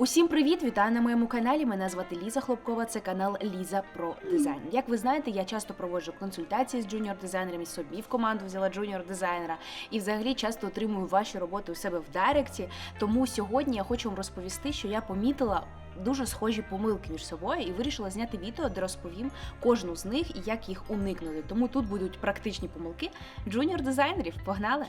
Усім привіт! Вітаю на моєму каналі. Мене звати Ліза Хлопкова. Це канал Ліза про дизайн. Як ви знаєте, я часто проводжу консультації з джуніор дизайнерами. Собі в команду взяла джуніор дизайнера і взагалі часто отримую ваші роботи у себе в Директі. Тому сьогодні я хочу вам розповісти, що я помітила. Дуже схожі помилки між собою і вирішила зняти відео, де розповім кожну з них і як їх уникнути. Тому тут будуть практичні помилки джуніор дизайнерів. Погнали!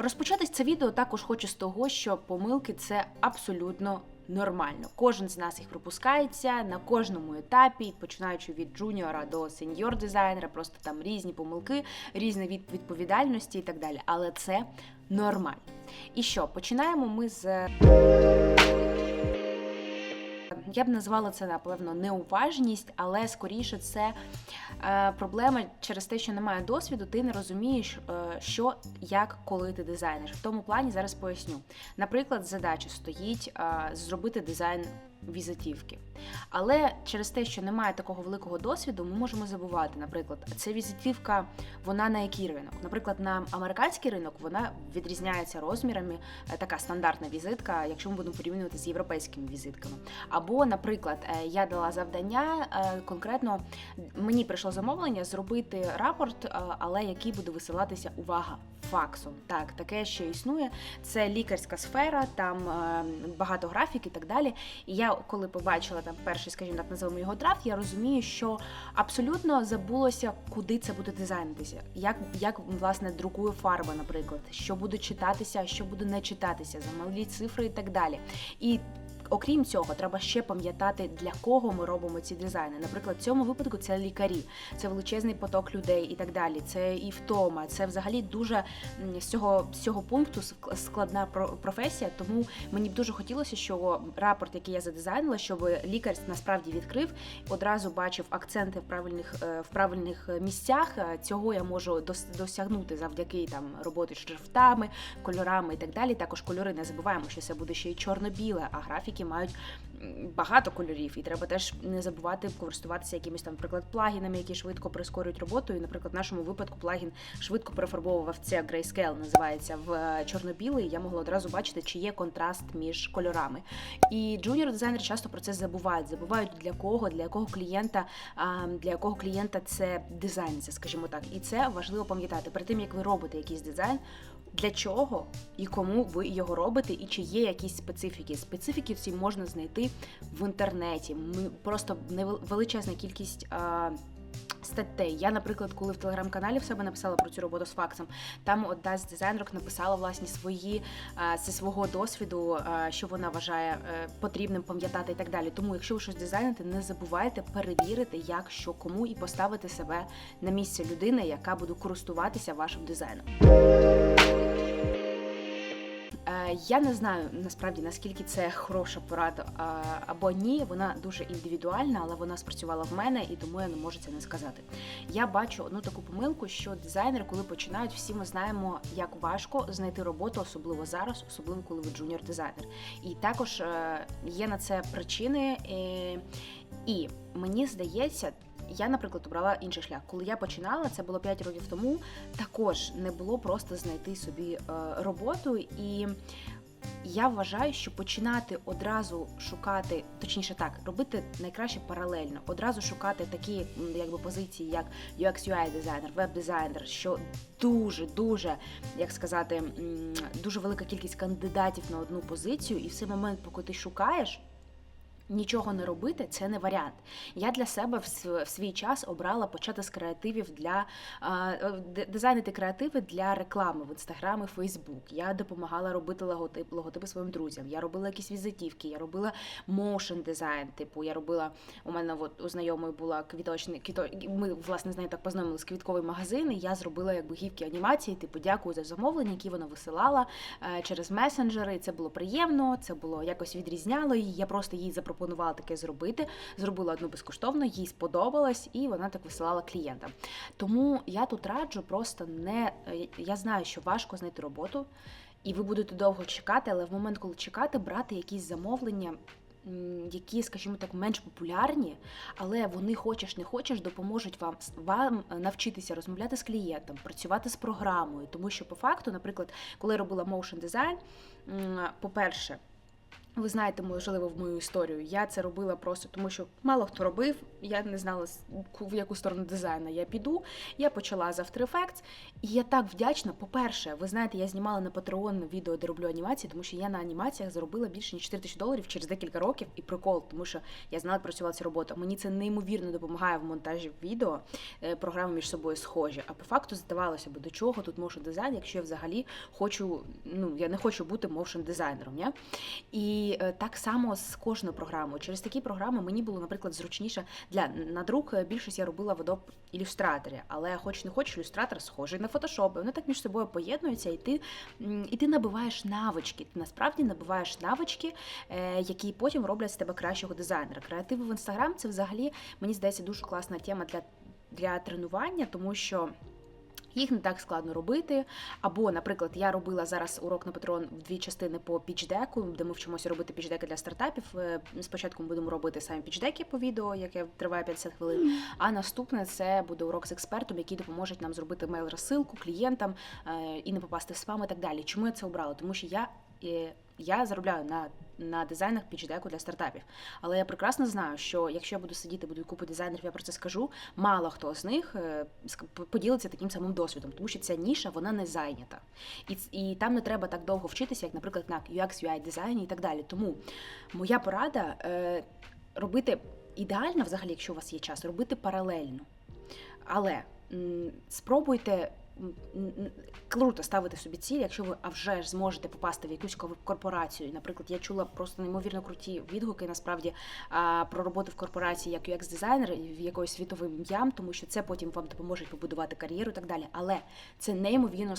Розпочати це відео також хочу з того, що помилки це абсолютно нормально. Кожен з нас їх пропускається на кожному етапі, починаючи від джуніора до сеньор дизайнера, просто там різні помилки, різні від відповідальності і так далі. Але це нормально. І що, починаємо ми з. Я б назвала це напевно неуважність, але скоріше це е, проблема через те, що немає досвіду, ти не розумієш, е, що, як, коли ти дизайнер. В тому плані зараз поясню. Наприклад, задача стоїть е, зробити дизайн візитівки. Але через те, що немає такого великого досвіду, ми можемо забувати. Наприклад, ця візитівка, вона на який ринок? Наприклад, на американський ринок вона відрізняється розмірами, е, така стандартна візитка, якщо ми будемо порівнювати з європейськими візитками. Або, наприклад, е, я дала завдання е, конкретно мені прийшло замовлення зробити рапорт, але який буде висилатися увага факсом. Так, таке ще існує. Це лікарська сфера, там багато графік і так далі. І я, коли побачила там перший, скажімо так, називаємо його драфт, я розумію, що абсолютно забулося, куди це буде дизайнитися, як, як власне друкує фарба, наприклад, що буде читатися, що буде не читатися, замалі цифри і так далі. І Окрім цього, треба ще пам'ятати, для кого ми робимо ці дизайни. Наприклад, в цьому випадку це лікарі, це величезний поток людей і так далі. Це і втома. Це взагалі дуже з цього з цього пункту ск- складна про- професія. Тому мені б дуже хотілося, щоб рапорт, який я задизайнила, щоб лікар насправді відкрив, одразу бачив акценти в правильних е, в правильних місцях. Цього я можу дос- досягнути завдяки там роботи з шрифтами, кольорами і так далі. Також кольори не забуваємо, що це буде ще й чорно-біле, а графіки мають багато кольорів, і треба теж не забувати користуватися якимись там, наприклад, плагінами, які швидко прискорюють роботу. І, наприклад, в нашому випадку плагін швидко перефарбовував це Grayscale, називається в е, чорно-білий. Я могла одразу бачити, чи є контраст між кольорами. І джуніор дизайнери часто про це забувають. Забувають для кого, для якого клієнта, для якого клієнта це дизайн, скажімо так. І це важливо пам'ятати. Перед тим як ви робите якийсь дизайн, для чого і кому ви його робите, і чи є якісь специфіки. Специфіки всі можна знайти в інтернеті. Ми просто величезна кількість. Статей. Я, наприклад, коли в телеграм-каналі в себе написала про цю роботу з факсом, там одна з дизайнерок написала власні свої зі свого досвіду, що вона вважає е, потрібним пам'ятати і так далі. Тому, якщо ви щось дизайните, не забувайте перевірити, як що кому, і поставити себе на місце людини, яка буде користуватися вашим дизайном. Е, Я не знаю насправді наскільки це хороша порада або ні. Вона дуже індивідуальна, але вона спрацювала в мене, і тому я не можу це не сказати. Я бачу одну таку помилку, що дизайнери, коли починають, всі ми знаємо, як важко знайти роботу, особливо зараз, особливо коли ви джуніор дизайнер. І також е, є на це причини. І мені здається. Я, наприклад, обрала інший шлях. Коли я починала, це було 5 років тому. Також не було просто знайти собі е, роботу, і я вважаю, що починати одразу шукати, точніше так, робити найкраще паралельно, одразу шукати такі якби позиції, як UX UI дизайнер, веб-дизайнер, що дуже, дуже, як сказати, дуже велика кількість кандидатів на одну позицію, і в цей момент, поки ти шукаєш. Нічого не робити це не варіант. Я для себе в свій час обрала почати з креативів для е, дизайнити креативи для реклами в інстаграм і Фейсбук. Я допомагала робити логотип, логотипи своїм друзям. Я робила якісь візитівки, я робила моушен дизайн. Типу, я робила у мене от у знайомої була квіточний квіто. Ми власне з нею так познайомилися квітковий магазин. І я зробила якби гівки анімації. Типу, дякую за замовлення, які вона висилала е, через месенджери. Це було приємно, це було якось відрізняло її. Я просто їй запропонувала таке зробити. Зробила одну безкоштовно, їй сподобалось, і вона так висилала клієнтам. Тому я тут раджу просто не е, я знаю, що важко знайти роботу. І ви будете довго чекати, але в момент, коли чекати, брати якісь замовлення які, скажімо так, менш популярні, але вони хочеш не хочеш допоможуть вам вам навчитися розмовляти з клієнтом, працювати з програмою. Тому що по факту, наприклад, коли я робила motion дизайн, по-перше, ви знаєте, можливо, в мою історію. Я це робила просто тому, що мало хто робив. Я не знала в яку сторону дизайну я піду. Я почала з After Effects, і я так вдячна. По-перше, ви знаєте, я знімала на Patreon відео, де роблю анімації, тому що я на анімаціях заробила більше ніж 4 тисячі доларів через декілька років і прикол, тому що я знала, як працювала цю роботу. Мені це неймовірно допомагає в монтажі відео. е, Програми між собою схожі. А по факту здавалося б, до чого тут motion дизайн, якщо я взагалі хочу. Ну я не хочу бути motion дизайнером. Не? І е, так само з кожною програмою. Через такі програми мені було, наприклад, зручніше для надрук е, більшість я робила в Adobe Illustrator, але хоч не хоч, ілюстратор схожий на Photoshop. Вони так між собою поєднуються, і ти і ти набиваєш навички. Ти насправді набиваєш навички, е, які потім роблять з тебе кращого дизайнера. Креатив в інстаграм це взагалі мені здається дуже класна тема для, для тренування, тому що. Їх не так складно робити. Або, наприклад, я робила зараз урок на Патрон в дві частини по пічдеку, де ми вчимося робити пічдеки для стартапів. Е, Спочатку ми будемо робити самі пічдеки по відео, яке триває 50 хвилин. А наступне це буде урок з експертом, який допоможе нам зробити мейл-розсилку клієнтам е, і не попасти в спам і так далі. Чому я це обрала? Тому що я. Я заробляю на на дизайнах пічдеку для стартапів. Але я прекрасно знаю, що якщо я буду сидіти, буду купу дизайнерів, я про це скажу. Мало хто з них е, поділиться таким самим досвідом, тому що ця ніша вона не зайнята. І і там не треба так довго вчитися, як, наприклад, на UX, UI дизайні і так далі. Тому моя порада е, робити ідеально, взагалі, якщо у вас є час, робити паралельно. Але м, спробуйте круто ставити собі ціль, якщо ви а вже ж зможете попасти в якусь корпорацію. Наприклад, я чула просто неймовірно круті відгуки насправді про роботу в корпорації як UX дизайнер в якоюсь світовим ім'ям, тому що це потім вам допоможе побудувати кар'єру і так далі. Але це неймовірно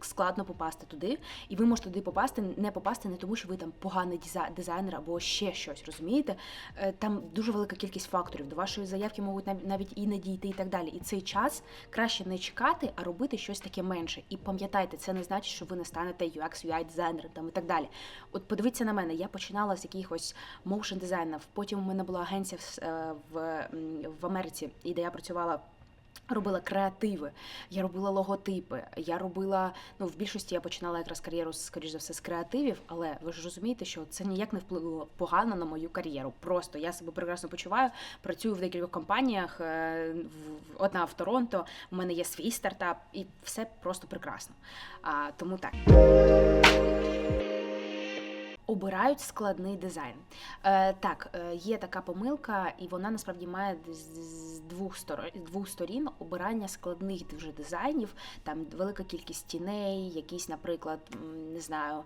складно попасти туди, і ви можете туди попасти, не попасти не тому, що ви там поганий дизайнер або ще щось. Розумієте? Е, там дуже велика кількість факторів. До вашої заявки можуть навіть і не дійти, і так далі. І цей час краще не чекати, а робити щось таке менше. І пам'ятайте, це не значить, що ви не станете UX, UI дизайнером там і так далі. От подивіться на мене, я починала з якихось моушн дизайнів, потім у мене була агенція в, е, в, в Америці, і де я працювала. Робила креативи, я робила логотипи. Я робила, ну в більшості я починала якраз кар'єру, скоріш за все, з креативів, але ви ж розумієте, що це ніяк не впливало погано на мою кар'єру. Просто я себе прекрасно почуваю. Працюю в декількох компаніях. Е, одна в Торонто. У мене є свій стартап, і все просто прекрасно. А, Тому так обирають складний дизайн. Е, Так, е, є така помилка, і вона насправді має з двох сторон двох сторін обирання складних дуже дизайнів. Там велика кількість тіней, якісь, наприклад, не знаю.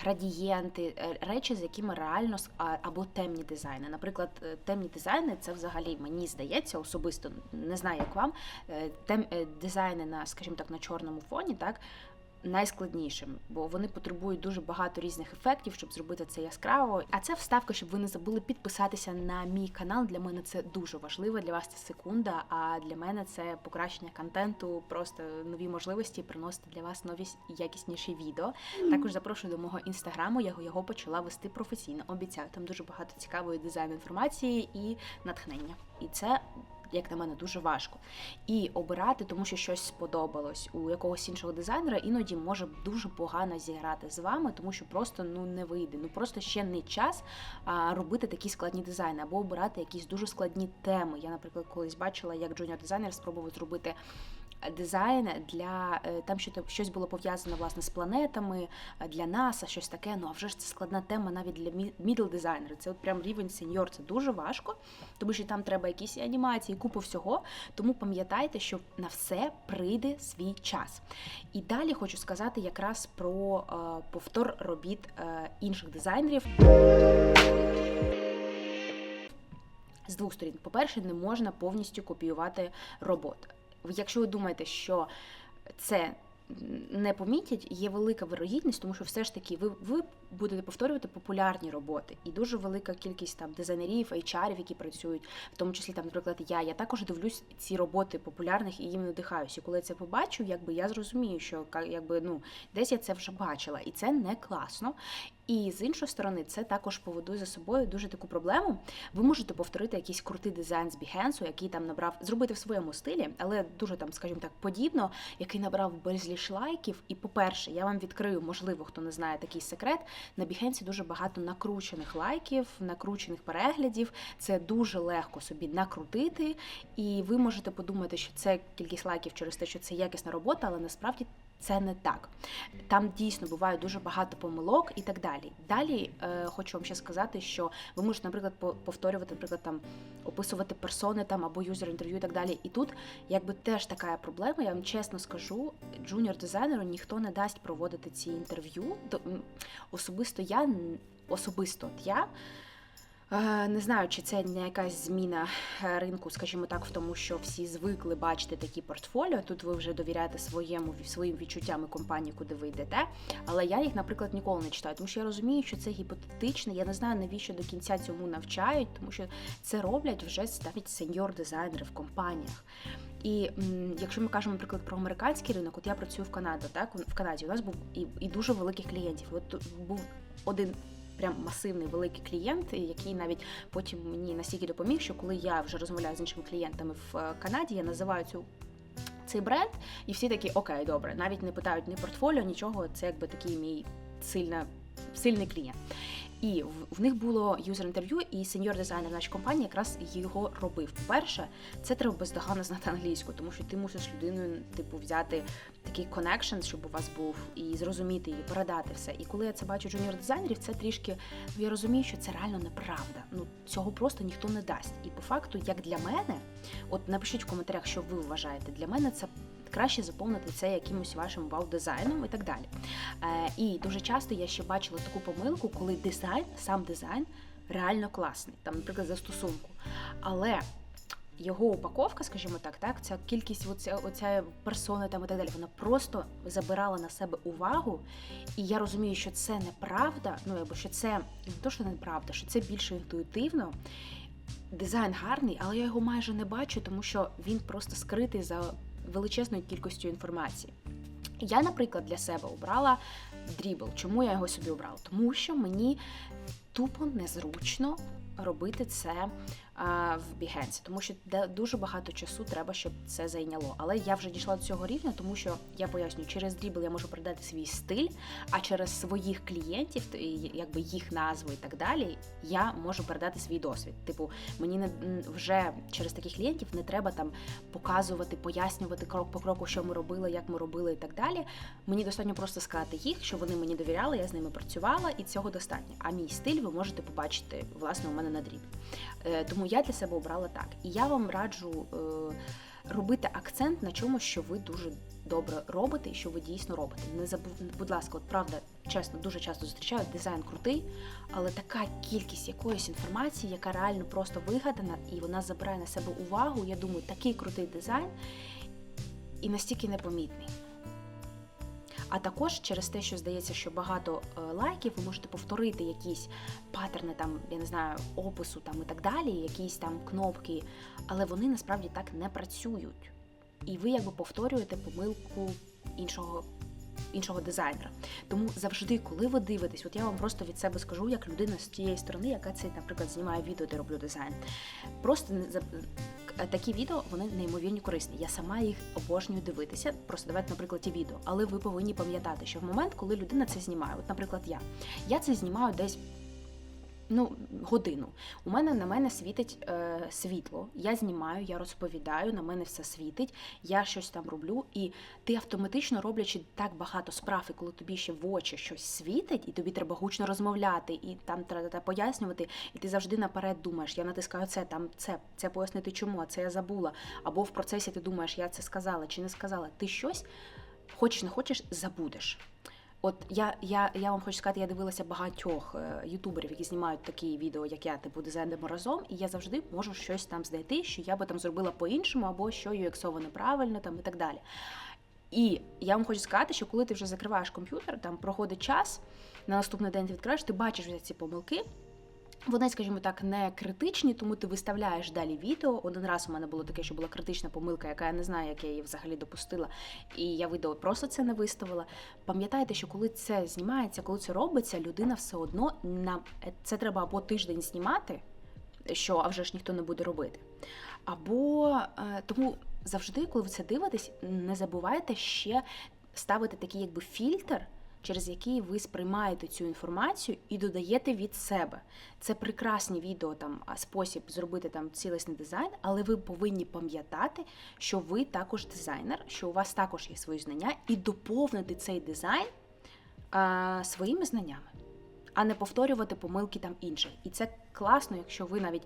Градієнти, е, речі, з якими реально або темні дизайни. Наприклад, е, темні дизайни це взагалі мені здається особисто, не знаю, як вам. Тем дизайни на, скажімо так, на чорному фоні, так найскладнішим, бо вони потребують дуже багато різних ефектів, щоб зробити це яскраво. А це вставка, щоб ви не забули підписатися на мій канал. Для мене це дуже важливо. Для вас це секунда. А для мене це покращення контенту, просто нові можливості приносити для вас нові якісніші відео. Також запрошую до мого інстаграму. Я його почала вести професійно. Обіцяю, там дуже багато цікавої дизайн інформації і натхнення. І це як на мене, дуже важко. І обирати, тому що щось сподобалось у якогось іншого дизайнера, іноді може дуже погано зіграти з вами, тому що просто ну не вийде. Ну просто ще не час а, робити такі складні дизайни або обирати якісь дуже складні теми. Я, наприклад, колись бачила, як джуніор дизайнер спробував зробити дизайн для е, там, що щось було пов'язане власне з планетами е, для НАСА, щось таке. Ну а вже ж це складна тема навіть для мідл дизайнера. Це от прям рівень сеньор. Це дуже важко, тому що там треба якісь анімації, купу всього. Тому пам'ятайте, що на все прийде свій час. І далі хочу сказати якраз про е, повтор робіт інших дизайнерів. З двох сторін, по-перше, не можна повністю копіювати роботи якщо ви думаєте, що це не помітять, є велика вирогідність, тому що все ж таки ви ви будете повторювати популярні роботи, і дуже велика кількість там дизайнерів, HR-ів, які працюють, в тому числі там, наприклад, я. Я також дивлюсь ці роботи популярних і їм надихаюся. Коли я це побачу, якби я зрозумію, що якби ну десь я це вже бачила, і це не класно. І з іншої сторони, це також поводує за собою дуже таку проблему. Ви можете повторити якийсь крутий дизайн з Behance, який там набрав, зробити в своєму стилі, але дуже там, скажімо так, подібно, який набрав безліч лайків. І, по-перше, я вам відкрию, можливо, хто не знає такий секрет. На Behance дуже багато накручених лайків, накручених переглядів. Це дуже легко собі накрутити, і ви можете подумати, що це кількість лайків через те, що це якісна робота, але насправді це не так. Там дійсно буває дуже багато помилок і так далі. Далі е, хочу вам ще сказати, що ви можете, наприклад, по- повторювати, наприклад, там описувати персони там або юзер інтерв'ю і так далі. І тут якби теж така проблема. Я вам чесно скажу, джуніор дизайнеру ніхто не дасть проводити ці інтерв'ю. Особисто я особисто я. Е, Не знаю, чи це не якась зміна е, ринку, скажімо так, в тому, що всі звикли бачити такі портфоліо. Тут ви вже довіряєте своєму своїм відчуттям і компанії, куди ви йдете. Але я їх, наприклад, ніколи не читаю, тому що я розумію, що це гіпотетично. Я не знаю, навіщо до кінця цьому навчають, тому що це роблять вже навіть сеньор дизайнери в компаніях. І якщо ми кажемо, наприклад, про американський ринок, от я працюю в Канаді, так в Канаді у нас був і, і дуже великих клієнтів. От був один прям масивний великий клієнт, який навіть потім мені настільки допоміг, що коли я вже розмовляю з іншими клієнтами в е, Канаді, я називаю цю. Цей бренд, і всі такі окей, добре, навіть не питають ні портфоліо, нічого. Це якби такий мій сильна, сильний клієнт. І в, них було юзер інтерв'ю, і сеньор дизайнер нашої компанії якраз його робив. По-перше, це треба бездоганно знати англійську, тому що ти мусиш людиною, типу, взяти такий коннекшн, щоб у вас був, і зрозуміти її, передати все. І коли я це бачу джуніор дизайнерів, це трішки ну я розумію, що це реально неправда. Ну цього просто ніхто не дасть. І по факту, як для мене, от напишіть в коментарях, що ви вважаєте. Для мене це краще заповнити це якимось вашим вау-дизайном і так далі. Е, і дуже часто я ще бачила таку помилку, коли дизайн, сам дизайн реально класний, там, наприклад, застосунку. Але його упаковка, скажімо так, так, ця кількість оця, оця персони там і так далі, вона просто забирала на себе увагу. І я розумію, що це неправда, ну якби що це не то, що неправда, що це більше інтуїтивно. Дизайн гарний, але я його майже не бачу, тому що він просто скритий за величезною кількістю інформації. Я, наприклад, для себе обрала дрібл. Чому я його собі обрала? Тому що мені тупо незручно робити це в Behance, тому що дуже багато часу треба, щоб це зайняло. Але я вже дійшла до цього рівня, тому що я пояснюю, через дрібл я можу передати свій стиль, а через своїх клієнтів, якби їх назви і так далі, я можу передати свій досвід. Типу, мені не вже через таких клієнтів не треба там показувати, пояснювати крок по кроку, що ми робили, як ми робили і так далі. Мені достатньо просто сказати їх, що вони мені довіряли, я з ними працювала, і цього достатньо. А мій стиль ви можете побачити власне у мене на дріб. Е, Тому я для себе обрала так. І я вам раджу е, робити акцент на чомусь, що ви дуже добре робите і що ви дійсно робите. Не забув, будь ласка, от правда, чесно, дуже часто зустрічаю дизайн крутий, але така кількість якоїсь інформації, яка реально просто вигадана, і вона забирає на себе увагу. Я думаю, такий крутий дизайн і настільки непомітний. А також через те, що здається, що багато е, лайків, ви можете повторити якісь паттерни, там, я не знаю, опису там і так далі, якісь там кнопки, але вони насправді так не працюють. І ви якби повторюєте помилку іншого. Іншого дизайнера. Тому завжди, коли ви дивитесь, от я вам просто від себе скажу, як людина з тієї сторони, яка це, наприклад, знімає відео, де роблю дизайн. Просто не такі відео вони неймовірно корисні. Я сама їх обожнюю дивитися. Просто давайте, наприклад, ті відео. Але ви повинні пам'ятати, що в момент, коли людина це знімає, от, наприклад, я, я це знімаю десь. Ну, годину. У мене на мене світить е, світло. Я знімаю, я розповідаю, на мене все світить, я щось там роблю, і ти автоматично роблячи так багато справ, і коли тобі ще в очі щось світить, і тобі треба гучно розмовляти, і там треба пояснювати, і ти завжди наперед думаєш, я натискаю це, там це, це пояснити чому, а це я забула. Або в процесі ти думаєш, я це сказала чи не сказала. Ти щось хочеш не хочеш, забудеш. От я, я, я вам хочу сказати, я дивилася багатьох е, ютуберів, які знімають такі відео, як я, типу дизайнимо разом, і я завжди можу щось там знайти, що я би там зробила по-іншому, або що UX неправильно там і так далі. І я вам хочу сказати, що коли ти вже закриваєш комп'ютер, там проходить час, на наступний день ти відкриваєш, ти бачиш вже ці помилки. Вони, скажімо так, не критичні, тому ти виставляєш далі відео. Один раз у мене було таке, що була критична помилка, яка я не знаю, як я її взагалі допустила, і я відео просто це не виставила. Пам'ятайте, що коли це знімається, коли це робиться, людина все одно на це треба або тиждень знімати, що а вже ж ніхто не буде робити. Або е, тому завжди, коли ви це дивитесь, не забувайте ще ставити такий якби фільтр через який ви сприймаєте цю інформацію і додаєте від себе. Це прекрасні відео, там спосіб зробити там цілісний дизайн, але ви повинні пам'ятати, що ви також дизайнер, що у вас також є свої знання, і доповнити цей дизайн а, своїми знаннями а не повторювати помилки там інших. І це класно, якщо ви навіть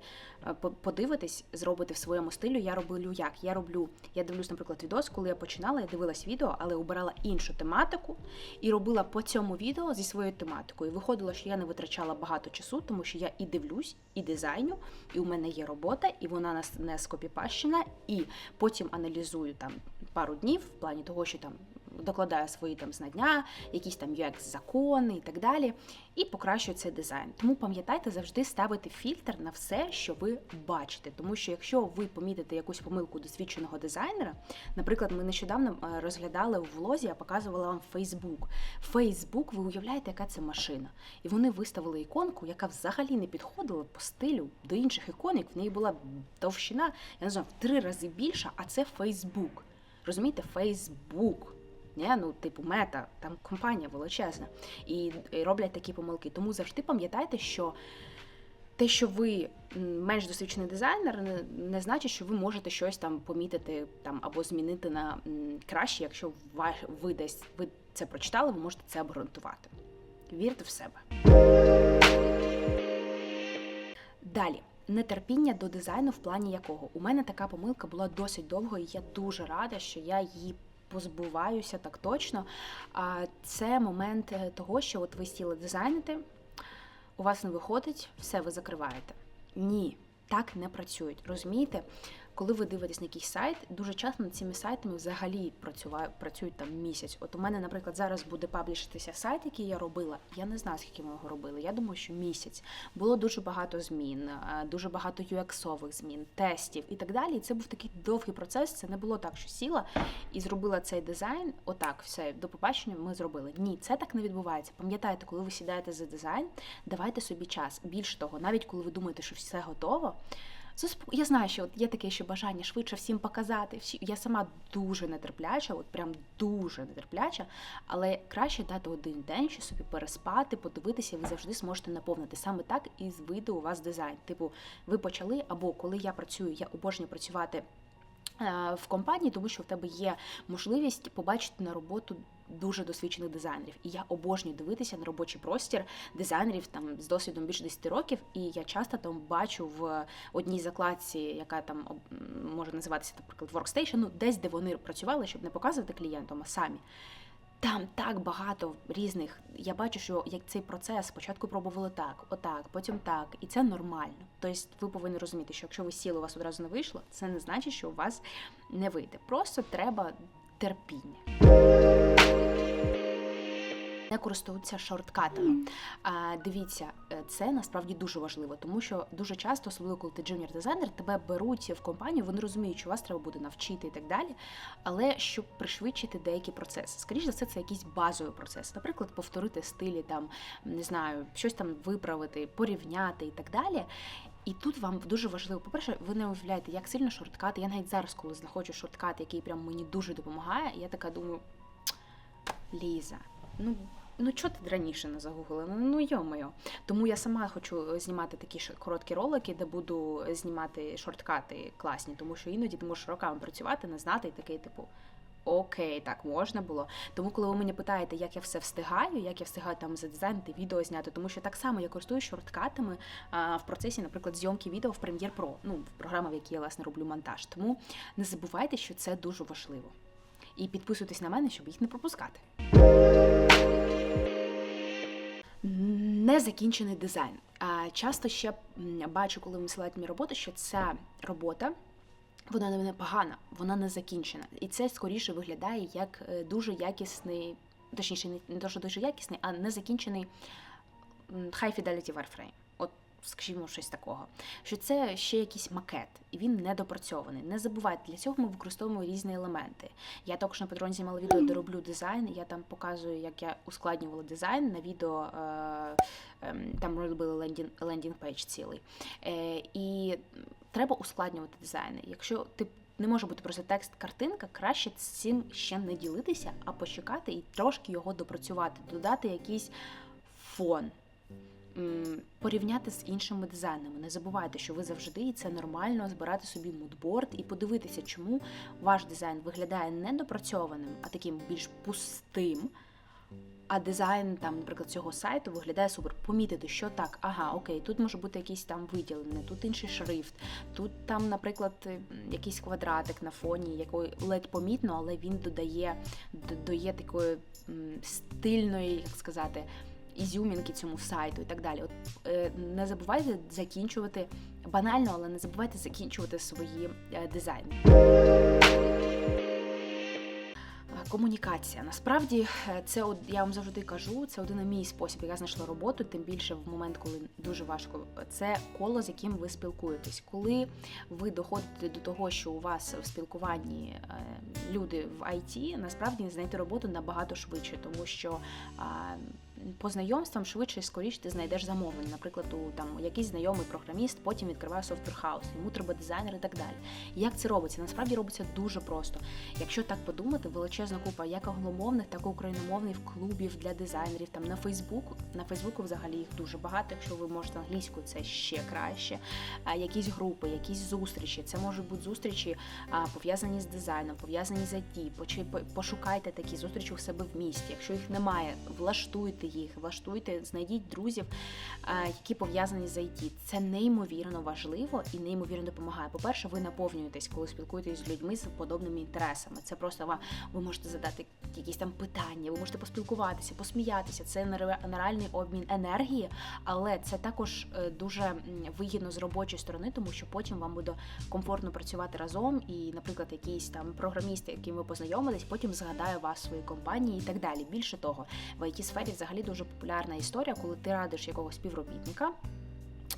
е, подивитесь, зробите в своєму стилю. Я роблю як? Я роблю, я дивлюсь, наприклад, відос, коли я починала, я дивилась відео, але обирала іншу тематику і робила по цьому відео зі своєю тематикою. І виходило, що я не витрачала багато часу, тому що я і дивлюсь, і дизайню, і у мене є робота, і вона не скопіпащена, і потім аналізую там пару днів в плані того, що там докладаю свої там знання, якісь там UX закони і так далі, і покращую цей дизайн. Тому пам'ятайте завжди ставити фільтр на все, що ви бачите. Тому що якщо ви помітите якусь помилку досвідченого дизайнера, наприклад, ми нещодавно е, розглядали в влозі, я показувала вам Facebook. Facebook, ви уявляєте, яка це машина. І вони виставили іконку, яка взагалі не підходила по стилю до інших іконок. В неї була товщина, я не знаю, в три рази більша, а це Facebook. Розумієте, Facebook. Ні? Ну, типу, мета, там компанія величезна, і, роблять такі помилки. Тому завжди пам'ятайте, що те, що ви менш досвідчений дизайнер, не, не значить, що ви можете щось там помітити там або змінити на краще, якщо ви десь ви це прочитали, ви можете це обґрунтувати. Вірте в себе. Далі. Нетерпіння до дизайну, в плані якого у мене така помилка була досить довго, і я дуже рада, що я її позбуваюся так точно. А це момент е, того, що от ви сіли дизайнити, у вас не виходить, все ви закриваєте. Ні, так не працюють. Розумієте? Коли ви дивитесь на якийсь сайт, дуже часто над цими сайтами взагалі працюють там місяць. От у мене, наприклад, зараз буде паблішитися сайт, який я робила. Я не знаю, скільки ми його робили. Я думаю, що місяць було дуже багато змін, е, дуже багато UX-ових змін, тестів і так далі. І це був такий довгий процес. Це не було так, що сіла і зробила цей дизайн. Отак, все до побачення. Ми зробили. Ні, це так не відбувається. Пам'ятайте, коли ви сідаєте за дизайн, давайте собі час. Більше того, навіть коли ви думаєте, що все готово. Я знаю, що от є таке ще бажання швидше всім показати. Я сама дуже нетерпляча, от прям дуже нетерпляча, але краще дати один день, що собі переспати, подивитися, ви завжди зможете наповнити. Саме так і вийде у вас дизайн. Типу, ви почали, або коли я працюю, я обожнюю працювати. Е, в компанії, тому що в тебе є можливість побачити на роботу дуже досвідчених дизайнерів. І я обожнюю дивитися на робочий простір дизайнерів там з досвідом більше 10 років. І я часто там бачу в одній закладці, яка там може називатися, наприклад, Workstation, ну десь де вони працювали, щоб не показувати клієнтам, а самі. Там так багато різних. Я бачу, що як цей процес спочатку пробували так, отак, потім так, і це нормально. Тобто, ви повинні розуміти, що якщо ви сіли, у вас одразу не вийшло, це не значить, що у вас не вийде. Просто треба терпіння не користуються шорткатами. А дивіться, е, це насправді дуже важливо, тому що дуже часто, особливо коли ти джуніор дизайнер, тебе беруть в компанію, вони розуміють, що вас треба буде навчити і так далі. Але щоб пришвидшити деякі процеси, скоріш за все, це якийсь базовий процес. Наприклад, повторити стилі, там не знаю, щось там виправити, порівняти і так далі. І тут вам дуже важливо, по-перше, ви не уявляєте, як сильно шорткати. Я навіть зараз, коли знаходжу шорткат, який прям мені дуже допомагає, я така думаю, Ліза, ну ну чого ти раніше не загуглила? Ну йо-моє. Тому я сама хочу знімати такі короткі ролики, де буду знімати шорткати класні, тому що іноді ти можеш роками працювати, не знати і такий, типу. Окей, так можна було. Тому, коли ви мене питаєте, як я все встигаю, як я встигаю там задизайнити, відео зняти, тому що так само я користуюсь шорткатами а, в процесі, наприклад, зйомки відео в Premiere Pro, ну в програма, в якій я власне роблю монтаж. Тому не забувайте, що це дуже важливо. І підписуйтесь на мене, щоб їх не пропускати. Незакінчений дизайн. Часто ще бачу, коли висилають мені роботу, що ця робота. Вона не погана, вона не закінчена. І це скоріше виглядає як е, дуже якісний, точніше, не то, що дуже якісний, а незакінчений high fidelity wireframe. От скажімо, щось такого. Що це ще якийсь макет, і він недопрацьований. Не забувайте, для цього ми використовуємо різні елементи. Я також на Патреоні знімала відео, де роблю дизайн. Я там показую, як я ускладнювала дизайн на відео. Е, е, там робили лендінг пейдж цілий. Е, і треба ускладнювати дизайни. Якщо ти не може бути просто текст, картинка, краще з цим ще не ділитися, а почекати і трошки його допрацювати, додати якийсь фон. Порівняти з іншими дизайнами. Не забувайте, що ви завжди, і це нормально збирати собі мудборд і подивитися, чому ваш дизайн виглядає не допрацьованим, а таким більш пустим. А дизайн там, наприклад, цього сайту виглядає супер. Помітити, що так, ага, окей, тут може бути якийсь там виділений, тут інший шрифт, тут там, наприклад, е, якийсь квадратик на фоні, який ледь помітно, але він додає, додає такої стильної, як сказати, ізюмінки цьому сайту і так далі. От е, не забувайте закінчувати банально, але не забувайте закінчувати свої е, дизайни. Комунікація. Насправді, е, це я вам завжди кажу, це один мій спосіб. Я знайшла роботу, тим більше в момент, коли дуже важко. Це коло, з яким ви спілкуєтесь. Коли ви доходите до того, що у вас в спілкуванні е, люди в IT, насправді знайти роботу набагато швидше, тому що по знайомствам швидше і скоріше ти знайдеш замовлення. Наприклад, у там якийсь знайомий програміст, потім відкриває софтвер-хаус, йому треба дизайнер і так далі. Як це робиться? Насправді робиться дуже просто. Якщо так подумати, величезна купа як англомовних, так і україномовних клубів для дизайнерів. Там на Фейсбуку, на Фейсбуку взагалі їх дуже багато. Якщо ви можете англійською, це ще краще. Якісь групи, якісь зустрічі. Це можуть бути зустрічі пов'язані з дизайном, пов'язані з IT. Пошукайте такі зустрічі у себе в місті. Якщо їх немає, влаштуйте їх, влаштуйте, знайдіть друзів, які пов'язані з IT. Це неймовірно важливо і неймовірно допомагає. По-перше, ви наповнюєтесь, коли спілкуєтесь з людьми з подобними інтересами. Це просто вам ви можете задати якісь там питання, ви можете поспілкуватися, посміятися. Це нере- нереальний обмін енергії, але це також е, дуже вигідно з робочої сторони, тому що потім вам буде комфортно працювати разом. І, наприклад, якийсь там програміст, яким ви познайомились, потім згадає вас в своїй компанії і так далі. Більше того, в it сфері взагалі дуже популярна історія, коли ти радиш якогось співробітника.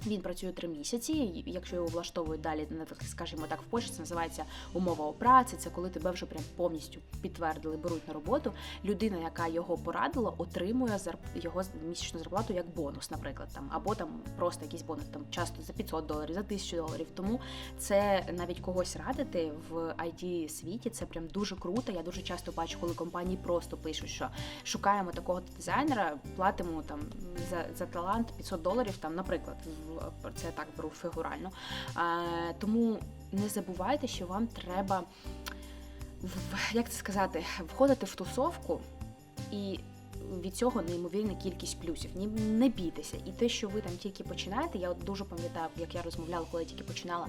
Він працює три місяці. Якщо його влаштовують далі, скажімо так, в Польщі це називається умова о праці. Це коли тебе вже прям повністю підтвердили, беруть на роботу. Людина, яка його порадила, отримує його місячну зарплату як бонус, наприклад, там або там просто якийсь бонус, там часто за 500 доларів, за 1000 доларів. Тому це навіть когось радити в it світі. Це прям дуже круто. Я дуже часто бачу, коли компанії просто пишуть, що шукаємо такого дизайнера, платимо там за, за талант 500 доларів, там, наприклад, це так беру фігурально. А, тому не забувайте, що вам треба в- як це сказати, входити в тусовку і. Від цього неймовірна кількість плюсів. Ні, не бійтеся. І те, що ви там тільки починаєте, я от дуже пам'ятаю, як я розмовляла, коли я тільки починала.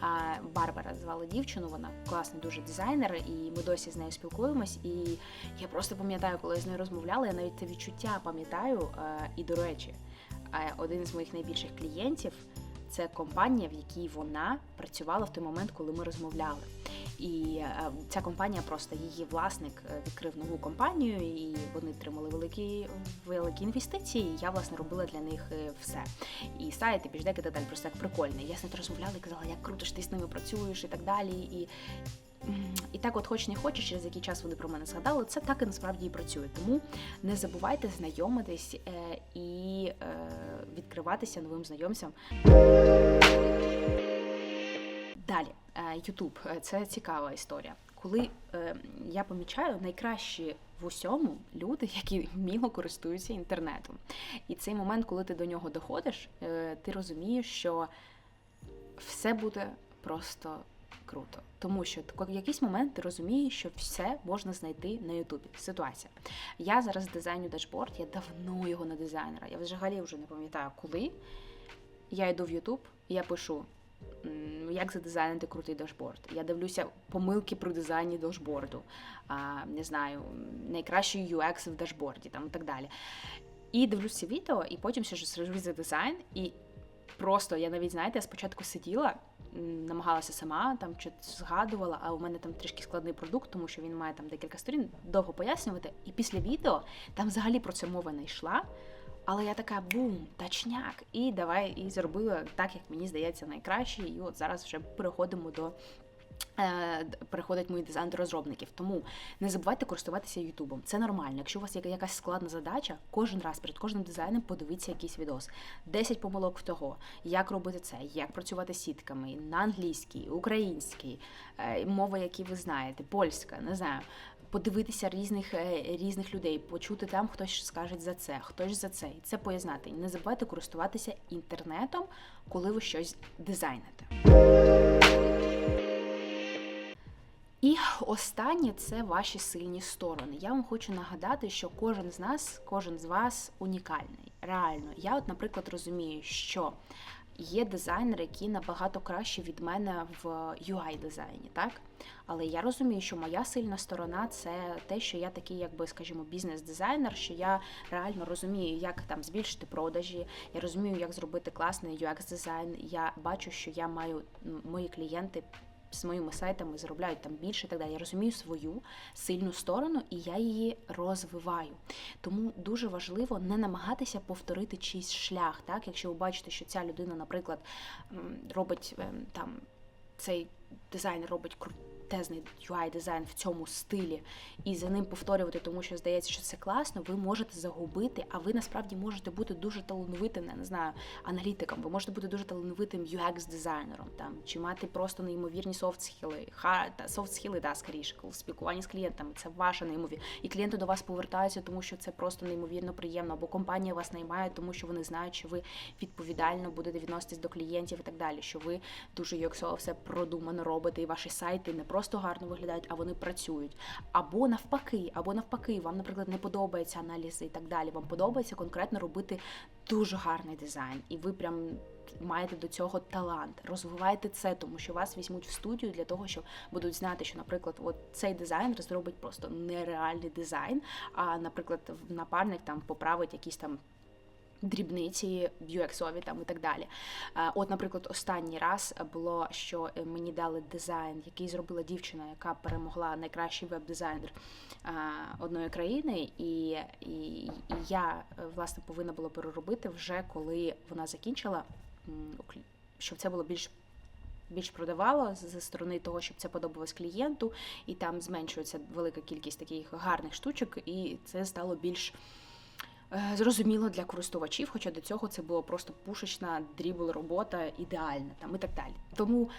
А, Барбара звали дівчину, вона класний дуже дизайнер, і ми досі з нею спілкуємось. І я просто пам'ятаю, коли я з нею розмовляла, я навіть це відчуття пам'ятаю. І до речі, один з моїх найбільших клієнтів це компанія, в якій вона працювала в той момент, коли ми розмовляли. І е, ця компанія просто її власник е, відкрив нову компанію, і вони отримали великі великі інвестиції. і Я власне робила для них е, все. І сайт, і пішдек, і далі. Просто як прикольно. Я з нею розмовляла і казала, як круто що ти з ними працюєш і так далі. І, і так, от хоч не хочеш, через який час вони про мене згадали, це так і насправді і працює. Тому не забувайте знайомитись і відкриватися новим знайомцям. Далі, е, Ютуб Е, це цікава історія. Коли е, я помічаю найкращі в усьому люди, які вміло користуються інтернетом. І цей момент, коли ти до нього доходиш, е, ти розумієш, що все буде просто круто. Тому що в якийсь момент ти розумієш, що все можна знайти на Ютубі. Ситуація. Я зараз дизайню дашборд, я давно його не дизайнера. Я взагалі вже не пам'ятаю, коли. Я йду в Ютуб, і я пишу, як задизайнити крутий дашборд. Я дивлюся помилки при дизайні дашборду, а, не знаю, найкращий UX в дашборді там, і так далі. І дивлюся відео, і потім ще сижу за дизайн, і просто я навіть, знаєте, я спочатку сиділа, намагалася сама, там щось згадувала, а у мене там трішки складний продукт, тому що він має там декілька сторін, довго пояснювати. І після відео там взагалі про це мова не йшла. Але я така бум, тачняк, і давай і зробила так, як мені здається, найкраще. І от зараз вже переходимо до. Е, д- Переходить мій дизайн до розробників. Тому не забувайте користуватися Ютубом. Це нормально. Якщо у вас є якась складна задача, кожен раз перед кожним дизайном подивіться якийсь відос. 10 помилок в того, як робити це, як працювати сітками на англійській, українській, е, мова, які ви знаєте, польська, не знаю. Подивитися різних е, різних людей, почути там, хтось скаже за це, хтось за це, і це поєднати. Не забувайте користуватися інтернетом, коли ви щось дизайните. І останнє це ваші сильні сторони. Я вам хочу нагадати, що кожен з нас, кожен з вас унікальний. Реально, я, от, наприклад, розумію, що є дизайнери, які набагато краще від мене в UI дизайні, так? Але я розумію, що моя сильна сторона це те, що я такий, якби скажімо, бізнес-дизайнер, що я реально розумію, як там збільшити продажі, я розумію, як зробити класний UX дизайн. Я бачу, що я маю мої клієнти з моїми сайтами заробляють там більше і так далі. Я розумію свою сильну сторону і я її розвиваю. Тому дуже важливо не намагатися повторити чийсь шлях. Так, якщо ви бачите, що ця людина, наприклад, робить ем, там цей дизайн робить крутезний UI дизайн в цьому стилі, і за ним повторювати, тому що здається, що це класно, ви можете загубити, а ви насправді можете бути дуже талановитим, я не знаю, аналітиком. Ви можете бути дуже талановитим UX дизайнером там чи мати просто неймовірні та софт-схіли, да, скоріше, коли в спілкуванні з клієнтами. Це ваша неймовірна. І клієнти до вас повертаються, тому що це просто неймовірно приємно. Або компанія вас наймає, тому що вони знають, що ви відповідально будете відноситись до клієнтів і так далі. Що ви дуже UX все продумано робите, і ваші сайти не просто гарно виглядають, а вони працюють. Або навпаки, або навпаки, вам, наприклад, не подобаються аналізи і так далі. Вам подобається конкретно робити дуже гарний дизайн, і ви прям. Маєте до цього талант, розвивайте це, тому що вас візьмуть в студію для того, щоб будуть знати, що, наприклад, от цей дизайнер зробить просто нереальний дизайн. А, наприклад, напарник там поправить якісь там дрібниці UX-ові там і так далі. Е, От, наприклад, останній раз було, що е, мені дали дизайн, який зробила дівчина, яка перемогла найкращий веб-дизайнер е, одної країни, і, і, і я власне повинна була переробити вже коли вона закінчила, щоб це було більш. Більш продавало зі сторони того, щоб це подобалось клієнту, і там зменшується велика кількість таких гарних штучок, і це стало більш зрозуміло для користувачів, хоча до цього це було просто пушечна дрібл робота ідеальна там і так далі. Тому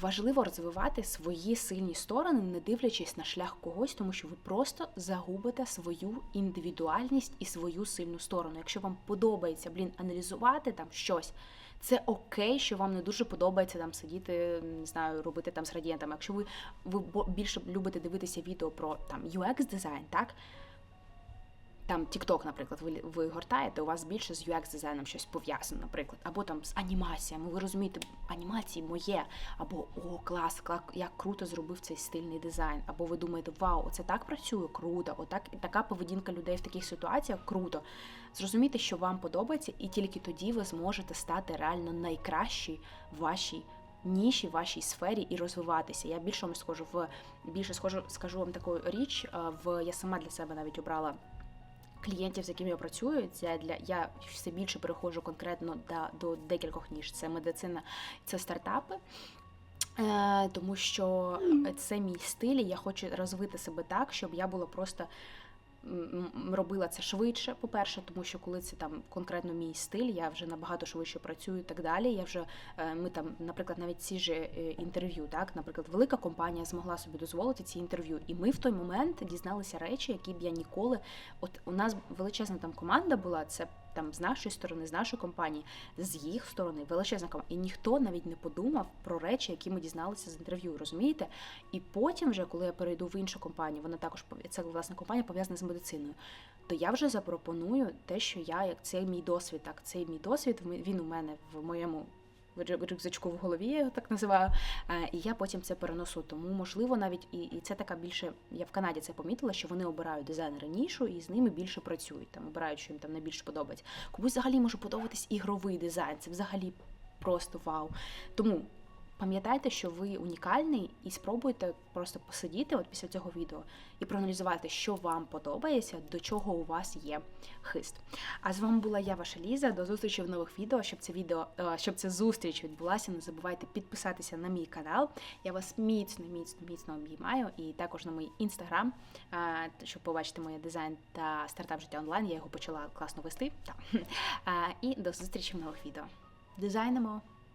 важливо розвивати свої сильні сторони, не дивлячись на шлях когось, тому що ви просто загубите свою індивідуальність і свою сильну сторону. Якщо вам подобається блін аналізувати там щось. Це окей, що вам не дуже подобається там сидіти, не знаю, робити там з градієнтами. Якщо ви, ви більше любите дивитися відео про там UX дизайн, так там TikTok, наприклад, ви, ви гортаєте, у вас більше з UX дизайном щось пов'язано, наприклад, або там з анімаціями. Ви розумієте, анімації моє, або о, клас, кла- як круто зробив цей стильний дизайн. Або ви думаєте, вау, це так працює, круто, отак і така поведінка людей в таких ситуаціях круто. Зрозумійте, що вам подобається, і тільки тоді ви зможете стати реально найкращий в вашій. Ніші, вашій сфері і розвиватися. Я більше вам скажу в більше скажу, скажу вам таку річ. В я сама для себе навіть обрала клієнтів, з якими я працюю, це для я все більше переходжу конкретно до, до декількох ніж. Це медицина, це стартапи. Е, тому що це мій стиль, і я хочу розвити себе так, щоб я була просто робила це швидше, по-перше, тому що коли це там конкретно мій стиль, я вже набагато швидше працюю і так далі. Я вже е, ми там, наприклад, навіть ці ж е, інтерв'ю, так, наприклад, велика компанія змогла собі дозволити ці інтерв'ю, і ми в той момент дізналися речі, які б я ніколи. От у нас величезна там команда була, це там з нашої сторони, з нашої компанії, з їх сторони, величезна команда. І ніхто навіть не подумав про речі, які ми дізналися з інтерв'ю, розумієте? І потім, вже коли я перейду в іншу компанію, вона також це власна компанія пов'язана з медициною. То я вже запропоную те, що я як цей мій досвід, так цей мій досвід. Він у мене в моєму рюкзачку в голові, я його так називаю. Е, І я потім це переносу. Тому можливо, навіть і, і це така більше. Я в Канаді це помітила, що вони обирають дизайнери нішу і з ними більше працюють. Там обирають, що їм там найбільше подобається. Комусь взагалі може подобатись ігровий дизайн. Це взагалі просто вау. Тому Пам'ятайте, що ви унікальний, і спробуйте просто посидіти от після цього відео і проаналізувати, що вам подобається, до чого у вас є хист. А з вами була я, ваша Ліза. До зустрічі в нових відео. Щоб це відео, е, щоб ця зустріч відбулася, не забувайте підписатися на мій канал. Я вас міцно, міцно, міцно обіймаю. І також на мій інстаграм, е, щоб побачити моє дизайн та стартап життя онлайн. Я його почала класно вести. Е, І до зустрічі в нових відео. Дизайнемо!